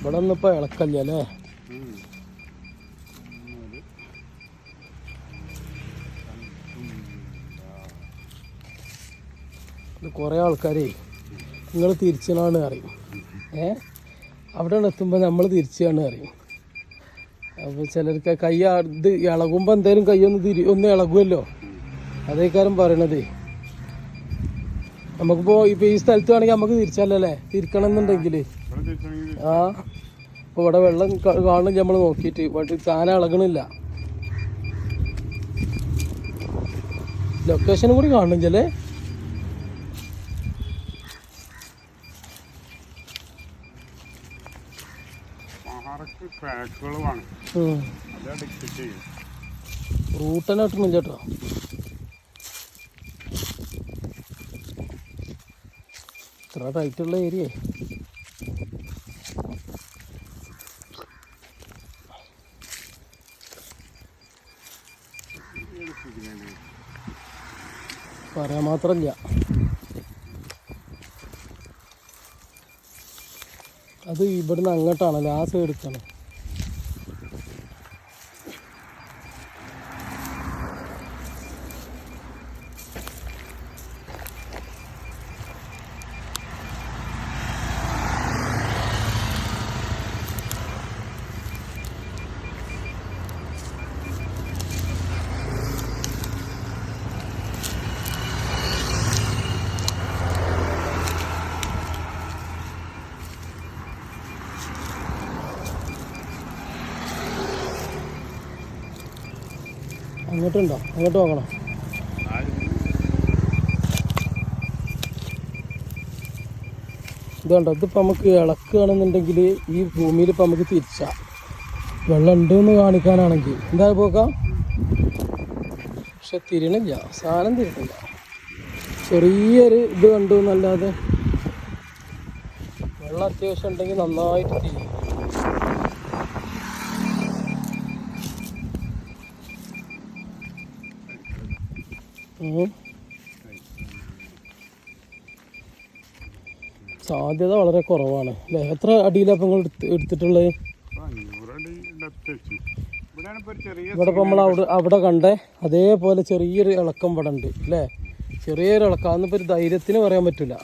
ഇവിടെ ഒന്നും ഇപ്പൊ ഇളക്കല്ല അല്ലേ? ഇത് കുറേ ആൾക്കാരേ നിങ്ങൾ തിരിച്ചാണ് അറിയും. ഏ? അവിടെ എത്തുമ്പോൾ നമ്മൾ തിരിച്ചാണ് അറിയും. അപ്പോൾ ചിലർക്ക് കൈ ഇത് ഇളകുമ്പോൾ എന്തായാലും ഒന്ന് തിരി ഒന്ന് ഇളകുമല്ലോ അതേക്കാരം പറയണതേ. നമുക്കിപ്പോൾ ഇപ്പോൾ ഈ സ്ഥലത്ത് വേണമെങ്കിൽ നമുക്ക് തിരിച്ചല്ലേ തിരിക്കണം എന്നുണ്ടെങ്കിൽ ആ അപ്പോൾ ഇവിടെ വെള്ളം ക- കാണും നമ്മൾ നോക്കിയിട്ട് ഇവിടെ സാധനം ഇളകണില്ല. ലൊക്കേഷൻ കൂടി കാണും ചെല്ലേ റൂട്ടനോട്ട് ക്രാക്കുകൾ വേണം. അത് ഡിക്റ്റ് ചെയ്യും. റൂട്ട് തന്നെ കിട്ടണില്ല കേട്ടോ. ഇത്ര ടൈറ്റുള്ള ഏരിയ പറയാൻ മാത്രമല്ല അത് ഇവിടുന്ന് അങ്ങോട്ടാണല്ലോ? ആ സൈഡ് അങ്ങോട്ടുണ്ടോ? അങ്ങോട്ട് നോക്കണോ. ഇതുണ്ടോ ഇതിപ്പോൾ നമുക്ക് ഇളക്കുകയാണെന്നുണ്ടെങ്കിൽ ഈ ഭൂമിയിൽ ഇപ്പം നമുക്ക് തിരിച്ചാ. വെള്ളം ഉണ്ട് എന്ന് കാണിക്കാനാണെങ്കിൽ. എന്താ പോക്കാം? പക്ഷെ തിരിണില്ല. സാധനം തിരിണില്ല. ചെറിയൊരു ഇത് കണ്ടു എന്നല്ലാതെ വെള്ളം അത്യാവശ്യം ഉണ്ടെങ്കിൽ നന്നായിട്ട് തിരിയും. സാധ്യത വളരെ കുറവാണ്. അല്ലേ? എത്ര അടിയിലാണ് നിങ്ങൾ എടുത്ത് എടുത്തിട്ടുള്ളത്? ഇവിടെ ഇപ്പം നമ്മൾ അവിടെ അവിടെ കണ്ടേ അതേപോലെ ചെറിയൊരു ഇളക്കം ഇവിടെ ഉണ്ട്. അല്ലേ? ചെറിയൊരു ഇളക്കം. അതൊന്നും ഇപ്പോൾ ഒരു ധൈര്യത്തിന് പറയാൻ പറ്റില്ല